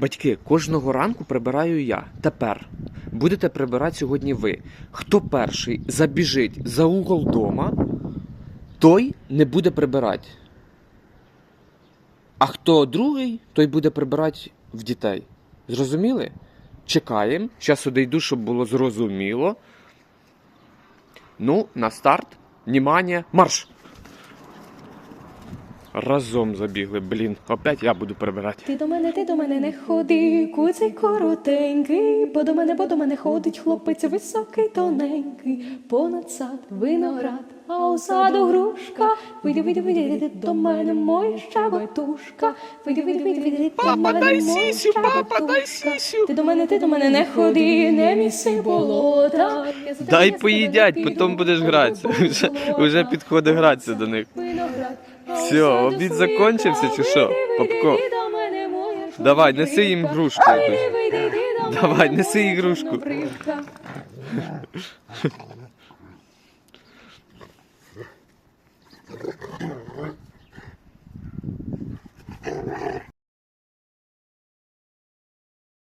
Батьки, кожного ранку прибираю я. Тепер будете прибирати сьогодні ви. Хто перший забіжить за угол дома, той не буде прибирати. А хто другий, той буде прибирати в дітей. Зрозуміли? Чекаємо. Зараз одійду, щоб було зрозуміло. Ну, на старт. Внимание, марш! Разом забігли, блін. Опять я буду прибирати. Ти до мене, ти до мене не ходи, куций коротенький, бо до мене, бо до мене ходить хлопець високий, тоненький, понад сад виноград, а у саду грушка. Вийди, вийди, вийди, вийди до мене, моя щабетушка. Вийди, вийди, вийди, вийди до Папа, мене, дай моя сісю, папа, дай щабетушка. сісю. Ти до мене, ти до мене не ходи, не міси болота. Я за тебе, Дай я за тебе поїдять, потім будеш до гратися. Вже, вже підходить гратися до них. Саду обід закончився чи що? Попко. Давай, неси їм грушку Давай, неси ігрушку.